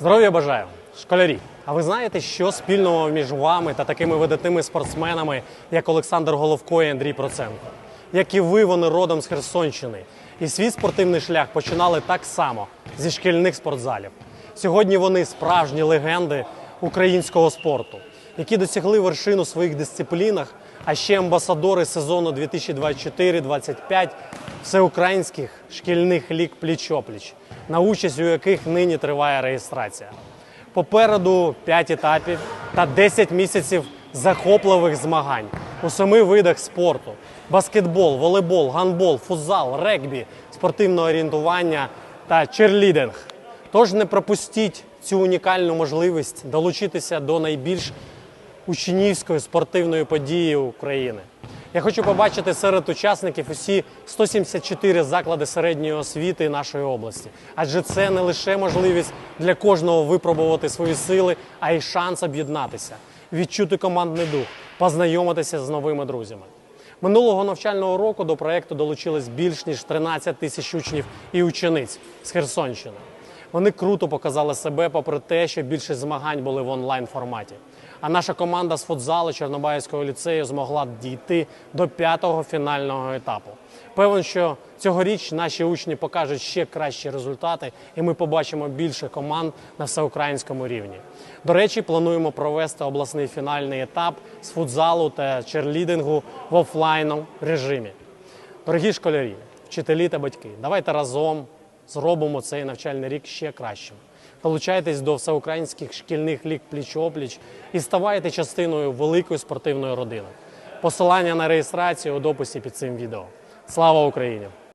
Здоров'я бажаю, школярі. А ви знаєте, що спільного між вами та такими видатними спортсменами, як Олександр Головко і Андрій Проценко? Як і ви, вони родом з Херсонщини. І свій спортивний шлях починали так само зі шкільних спортзалів. Сьогодні вони справжні легенди українського спорту, які досягли вершин у своїх дисциплінах, а ще амбасадори сезону 2024-25 всеукраїнських шкільних ліг пліч-опліч, на участь у яких нині триває реєстрація. Попереду 5 етапів та 10 місяців захопливих змагань у семи видах спорту: баскетбол, волейбол, гандбол, футзал, регбі, спортивне орієнтування та черлідинг. Тож не пропустіть цю унікальну можливість долучитися до найбільш учнівської спортивної події України. Я хочу побачити серед учасників усі 174 заклади середньої освіти нашої області, адже це не лише можливість для кожного випробувати свої сили, а й шанс об'єднатися, відчути командний дух, познайомитися з новими друзями. Минулого навчального року до проекту долучилось більш ніж 13 тисяч учнів і учениць з Херсонщини. Вони круто показали себе, попри те, що більшість змагань були в онлайн форматі. А наша команда з футзалу Чорнобаївського ліцею змогла дійти до п'ятого фінального етапу. Певен, що цьогоріч наші учні покажуть ще кращі результати, і ми побачимо більше команд на всеукраїнському рівні. До речі, плануємо провести обласний фінальний етап з футзалу та черлідингу в офлайному режимі. Дорогі школярі, вчителі та батьки, давайте разом зробимо цей навчальний рік ще кращим. Долучайтесь до всеукраїнських шкільних ліг пліч-опліч і ставайте частиною великої спортивної родини. Посилання на реєстрацію у дописі під цим відео. Слава Україні!